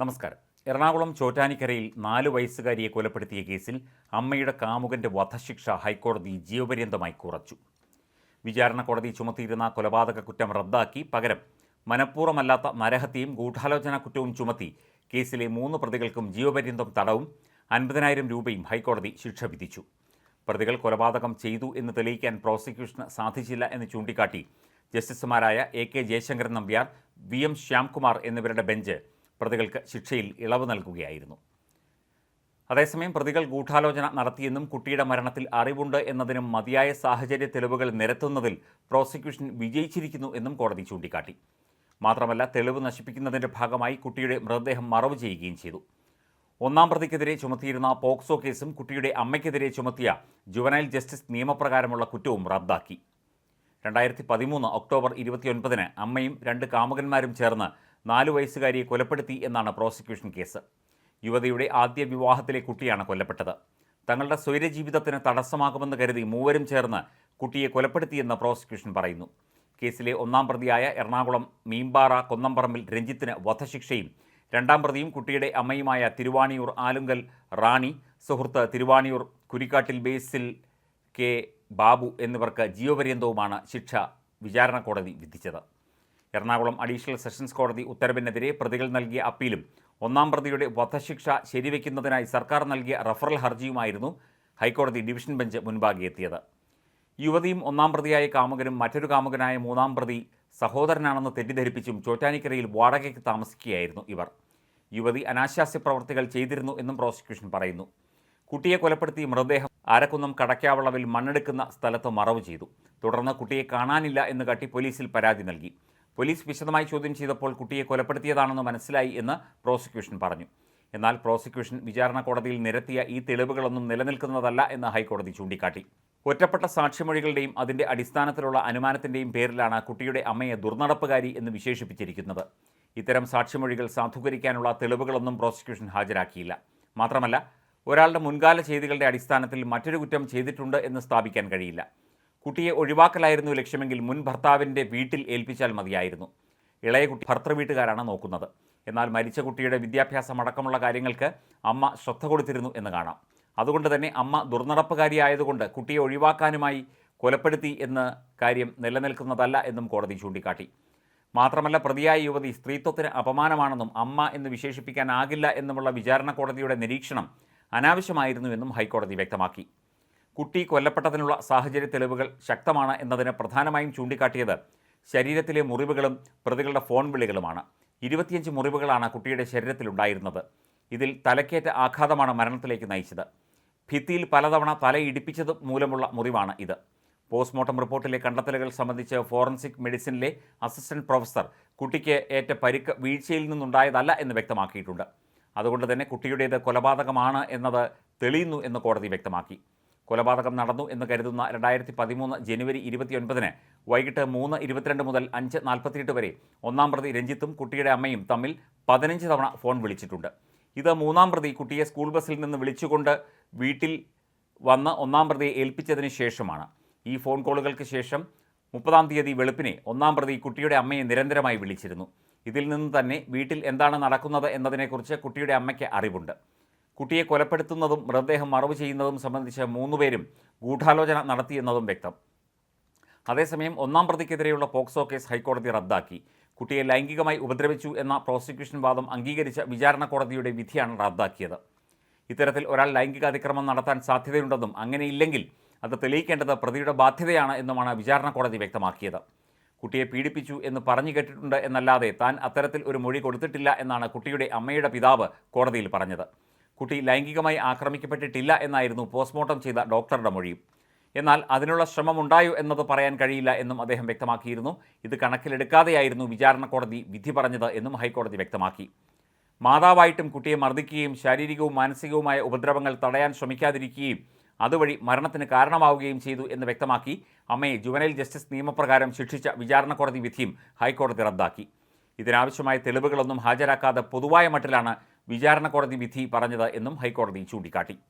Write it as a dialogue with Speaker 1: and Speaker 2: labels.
Speaker 1: നമസ്കാരം. എറണാകുളം ചോറ്റാനിക്കരയിൽ നാല് വയസ്സുകാരിയെ കൊലപ്പെടുത്തിയ കേസിൽ അമ്മയുടെ കാമുകന്റെ വധശിക്ഷ ഹൈക്കോടതി ജീവപര്യന്തമായി കുറച്ചു. വിചാരണ കോടതി ചുമത്തിയിരുന്ന കൊലപാതക കുറ്റം റദ്ദാക്കി പകരം മനഃപൂർവമല്ലാത്ത നരഹത്യയും ഗൂഢാലോചന കുറ്റവും ചുമത്തി കേസിലെ മൂന്ന് പ്രതികൾക്കും ജീവപര്യന്തം തടവും അൻപതിനായിരം രൂപയും ഹൈക്കോടതി ശിക്ഷ വിധിച്ചു. പ്രതികൾ കൊലപാതകം ചെയ്തു എന്ന് തെളിയിക്കാൻ പ്രോസിക്യൂഷന് സാധിച്ചില്ല എന്ന് ചൂണ്ടിക്കാട്ടി ജസ്റ്റിസുമാരായ A K Jayasankaran Nambiar V M Syamkumar എന്നിവരുടെ ബെഞ്ച് പ്രതികൾക്ക് ശിക്ഷയിൽ ഇളവ് നൽകുകയായിരുന്നു. അതേസമയം പ്രതികൾ ഗൂഢാലോചന നടത്തിയെന്നും കുട്ടിയുടെ മരണത്തിൽ അറിവുണ്ട് എന്നതിനും മതിയായ സാഹചര്യ തെളിവുകൾ നിരത്തുന്നതിൽ പ്രോസിക്യൂഷൻ വിജയിച്ചിരിക്കുന്നു എന്നും കോടതി ചൂണ്ടിക്കാട്ടി. മാത്രമല്ല തെളിവ് നശിപ്പിക്കുന്നതിന്റെ ഭാഗമായി കുട്ടിയുടെ മൃതദേഹം മറവ് ചെയ്യുകയും ചെയ്തു. ഒന്നാം പ്രതിക്കെതിരെ ചുമത്തിയിരുന്ന പോക്സോ കേസും കുട്ടിയുടെ അമ്മയ്ക്കെതിരെ ചുമത്തിയ ജുവനൈൽ ജസ്റ്റിസ് നിയമപ്രകാരമുള്ള കുറ്റവും റദ്ദാക്കി. രണ്ടായിരത്തി പതിമൂന്ന് ഒക്ടോബർ ഇരുപത്തിയൊൻപതിന് അമ്മയും രണ്ട് കാമുകന്മാരും ചേർന്ന് നാലു വയസ്സുകാരിയെ കൊലപ്പെടുത്തി എന്നാണ് പ്രോസിക്യൂഷൻ കേസ്. യുവതിയുടെ ആദ്യ വിവാഹത്തിലെ കുട്ടിയാണ് കൊല്ലപ്പെട്ടത്. തങ്ങളുടെ സ്വൈരജീവിതത്തിന് തടസ്സമാകുമെന്ന് കരുതി മൂവരും ചേർന്ന് കുട്ടിയെ കൊലപ്പെടുത്തിയെന്ന് പ്രോസിക്യൂഷൻ പറയുന്നു. കേസിലെ ഒന്നാം പ്രതിയായ എറണാകുളം മീമ്പാറ കൊന്നംപറമ്പിൽ രഞ്ജിത്തിന് വധശിക്ഷയും രണ്ടാം പ്രതിയും കുട്ടിയുടെ അമ്മയുമായ തിരുവാണിയൂർ ആലുങ്കൽ റാണി സുഹൃത്ത് തിരുവാണിയൂർ കുരിക്കാട്ടിൽ ബേസിൽ കെ ബാബു എന്നിവർക്ക് ജീവപര്യന്തവുമാണ് ശിക്ഷ വിചാരണ കോടതി വിധിച്ചത്. എറണാകുളം അഡീഷണൽ സെഷൻസ് കോടതി ഉത്തരവിനെതിരെ പ്രതികൾ നൽകിയ അപ്പീലും ഒന്നാം പ്രതിയുടെ വധശിക്ഷ ശരിവെക്കുന്നതിനായി സർക്കാർ നൽകിയ റഫറൽ ഹർജിയുമായിരുന്നു ഹൈക്കോടതി ഡിവിഷൻ ബെഞ്ച് മുൻപാകെ എത്തിയത് യുവതിയും ഒന്നാം പ്രതിയായ കാമുകനും മറ്റൊരു കാമുകനായ മൂന്നാം പ്രതി സഹോദരനാണെന്ന് തെറ്റിദ്ധരിപ്പിച്ചും ചോറ്റാനിക്കരയിൽ വാടകയ്ക്ക് താമസിക്കുകയായിരുന്നു ഇവർ. യുവതി അനാശാസ്യ പ്രവർത്തികൾ ചെയ്തിരുന്നു എന്നും പ്രോസിക്യൂഷൻ പറയുന്നു. കുട്ടിയെ കൊലപ്പെടുത്തി മൃതദേഹം ആരക്കുന്നം കടക്കാവളവിൽ മണ്ണെടുക്കുന്ന സ്ഥലത്ത് മറവ് ചെയ്തു. തുടർന്ന് കുട്ടിയെ കാണാനില്ല എന്ന് കാട്ടി പോലീസിൽ പരാതി നൽകി. പോലീസ് വിശദമായി ചോദ്യം ചെയ്തപ്പോൾ കുട്ടിയെ കൊലപ്പെടുത്തിയതാണെന്ന് മനസ്സിലായി എന്ന് പ്രോസിക്യൂഷൻ പറഞ്ഞു. എന്നാൽ പ്രോസിക്യൂഷൻ വിചാരണ കോടതിയിൽ നിരത്തിയ ഈ തെളിവുകളൊന്നും നിലനിൽക്കുന്നതല്ല എന്ന് ഹൈക്കോടതി ചൂണ്ടിക്കാട്ടി. ഒറ്റപ്പെട്ട സാക്ഷിമൊഴികളുടെയും അതിന്റെ അടിസ്ഥാനത്തിലുള്ള അനുമാനത്തിന്റെയും പേരിലാണ് കുട്ടിയുടെ അമ്മയെ ദുർനടപ്പുകാരി എന്ന് വിശേഷിപ്പിച്ചിരിക്കുന്നത്. ഇത്തരം സാക്ഷിമൊഴികൾ സാധൂകരിക്കാനുള്ള തെളിവുകളൊന്നും പ്രോസിക്യൂഷൻ ഹാജരാക്കിയില്ല. മാത്രമല്ല ഒരാളുടെ മുൻകാല ചെയ്തികളുടെ അടിസ്ഥാനത്തിൽ മറ്റൊരു കുറ്റം ചെയ്തിട്ടുണ്ട് എന്ന് സ്ഥാപിക്കാൻ കഴിയില്ല. കുട്ടിയെ ഒഴിവാക്കലായിരുന്നു ലക്ഷ്യമെങ്കിൽ മുൻ ഭർത്താവിന്റെ വീട്ടിൽ ഏൽപ്പിച്ചാൽ മതിയായിരുന്നു. ഇളയ കുട്ടി ഭർത്തൃ വീട്ടുകാരാണ് നോക്കുന്നത്. എന്നാൽ മരിച്ച കുട്ടിയുടെ വിദ്യാഭ്യാസം അടക്കമുള്ള കാര്യങ്ങൾക്ക് അമ്മ ശ്രദ്ധ കൊടുത്തിരുന്നു എന്ന് കാണാം. അതുകൊണ്ട് തന്നെ അമ്മ ദുർനടപ്പുകാരിയായതുകൊണ്ട് കുട്ടിയെ ഒഴിവാക്കാനുമായി കൊലപ്പെടുത്തി എന്ന കാര്യം നിലനിൽക്കുന്നതല്ല എന്നും കോടതി ചൂണ്ടിക്കാട്ടി. മാത്രമല്ല പ്രതിയായ യുവതി സ്ത്രീത്വത്തിന് അപമാനമാണെന്നും അമ്മ എന്ന് വിശേഷിപ്പിക്കാനാകില്ല എന്നുമുള്ള വിചാരണ കോടതിയുടെ നിരീക്ഷണം അനാവശ്യമായിരുന്നുവെന്നും ഹൈക്കോടതി വ്യക്തമാക്കി. കുട്ടി കൊല്ലപ്പെട്ടതിനുള്ള സാഹചര്യ തെളിവുകൾ ശക്തമാണ് എന്നതിന് പ്രധാനമായും ചൂണ്ടിക്കാട്ടിയത് ശരീരത്തിലെ മുറിവുകളും പ്രതികളുടെ ഫോൺ വിളികളുമാണ്. ഇരുപത്തിയഞ്ച് മുറിവുകളാണ് കുട്ടിയുടെ ശരീരത്തിലുണ്ടായിരുന്നത്. ഇതിൽ തലക്കേറ്റ ആഘാതമാണ് മരണത്തിലേക്ക് നയിച്ചത്. ഭിത്തിയിൽ പലതവണ തലയിടിപ്പിച്ചത് മൂലമുള്ള മുറിവാണ് ഇത്. പോസ്റ്റ്മോർട്ടം റിപ്പോർട്ടിലെ കണ്ടെത്തലുകൾ സംബന്ധിച്ച് ഫോറൻസിക് മെഡിസിനിലെ അസിസ്റ്റന്റ് പ്രൊഫസർ കുട്ടിക്ക് ഏറ്റ പരിക്ക് വീഴ്ചയിൽ നിന്നുണ്ടായതല്ല എന്ന് വ്യക്തമാക്കിയിട്ടുണ്ട്. അതുകൊണ്ട് തന്നെ കുട്ടിയുടേത് കൊലപാതകമാണ് എന്നത് തെളിയുന്നു എന്ന് കോടതി വ്യക്തമാക്കി. കൊലപാതകം നടന്നു എന്ന് കരുതുന്ന രണ്ടായിരത്തി പതിമൂന്ന് ജനുവരി ഇരുപത്തിയൊൻപതിന് വൈകിട്ട് മൂന്ന് ഇരുപത്തിരണ്ട് മുതൽ അഞ്ച് നാൽപ്പത്തിയെട്ട് വരെ ഒന്നാം പ്രതി രഞ്ജിത്തും കുട്ടിയുടെ അമ്മയും തമ്മിൽ പതിനഞ്ച് തവണ ഫോൺ വിളിച്ചിട്ടുണ്ട്. ഇത് മൂന്നാം പ്രതി കുട്ടിയെ സ്കൂൾ ബസ്സിൽ നിന്ന് വിളിച്ചുകൊണ്ട് വീട്ടിൽ വന്ന് ഒന്നാം പ്രതിയെ ഏൽപ്പിച്ചതിന് ശേഷമാണ്. ഈ ഫോൺ കോളുകൾക്ക് ശേഷം മുപ്പതാം തീയതി വെളുപ്പിനെ ഒന്നാം പ്രതി കുട്ടിയുടെ അമ്മയെ നിരന്തരമായി വിളിച്ചിരുന്നു. ഇതിൽ നിന്ന് തന്നെ വീട്ടിൽ എന്താണ് നടക്കുന്നത് എന്നതിനെക്കുറിച്ച് കുട്ടിയുടെ അമ്മയ്ക്ക് അറിവുണ്ട്. കുട്ടിയെ കൊലപ്പെടുത്തുന്നതും മൃതദേഹം മറവ് ചെയ്യുന്നതും സംബന്ധിച്ച് മൂന്നുപേരും ഗൂഢാലോചന നടത്തിയെന്നതും വ്യക്തം. അതേസമയം ഒന്നാം പ്രതിക്കെതിരെയുള്ള പോക്സോ കേസ് ഹൈക്കോടതി റദ്ദാക്കി. കുട്ടിയെ ലൈംഗികമായി ഉപദ്രവിച്ചു എന്ന പ്രോസിക്യൂഷൻ വാദം അംഗീകരിച്ച വിചാരണ കോടതിയുടെ വിധിയാണ് റദ്ദാക്കിയത്. ഇത്തരത്തിൽ ഒരാൾ ലൈംഗിക അതിക്രമം നടത്താൻ സാധ്യതയുണ്ടെന്നും അങ്ങനെയില്ലെങ്കിൽ അത് തെളിയിക്കേണ്ടത് പ്രതിയുടെ ബാധ്യതയാണ് എന്നുമാണ് വിചാരണ കോടതി വ്യക്തമാക്കിയത്. കുട്ടിയെ പീഡിപ്പിച്ചു എന്ന് പറഞ്ഞു കേട്ടിട്ടുണ്ട് എന്നല്ലാതെ താൻ അത്തരത്തിൽ ഒരു മൊഴി കൊടുത്തിട്ടില്ല എന്നാണ് കുട്ടിയുടെ അമ്മയുടെ പിതാവ് കോടതിയിൽ പറഞ്ഞത്. കുട്ടി ലൈംഗികമായി ആക്രമിക്കപ്പെട്ടിട്ടില്ല എന്നായിരുന്നു പോസ്റ്റ്മോർട്ടം ചെയ്ത ഡോക്ടറുടെ മൊഴിയും. എന്നാൽ അതിനുള്ള ശ്രമമുണ്ടായോ എന്നത് പറയാൻ കഴിയില്ല എന്നും അദ്ദേഹം വ്യക്തമാക്കിയിരുന്നു. ഇത് കണക്കിലെടുക്കാതെയായിരുന്നു വിചാരണ കോടതി വിധി പറഞ്ഞത് എന്നും ഹൈക്കോടതി വ്യക്തമാക്കി. മാതാവായിട്ടും കുട്ടിയെ മർദ്ദിക്കുകയും ശാരീരികവും മാനസികവുമായ ഉപദ്രവങ്ങൾ തടയാൻ ശ്രമിക്കാതിരിക്കുകയും അതുവഴി മരണത്തിന് കാരണമാവുകയും ചെയ്തു എന്ന് വ്യക്തമാക്കി അമ്മയെ ജുവനൈൽ ജസ്റ്റിസ് നിയമപ്രകാരം ശിക്ഷിച്ച വിചാരണ കോടതി വിധിയും ഹൈക്കോടതി റദ്ദാക്കി. ഇതിനാവശ്യമായ തെളിവുകളൊന്നും ഹാജരാക്കാതെ പൊതുവായ മട്ടിലാണ് വിചാരണ കോടതി വിധി പറഞ്ഞത് എന്നും ഹൈക്കോടതി ചൂണ്ടിക്കാട്ടി.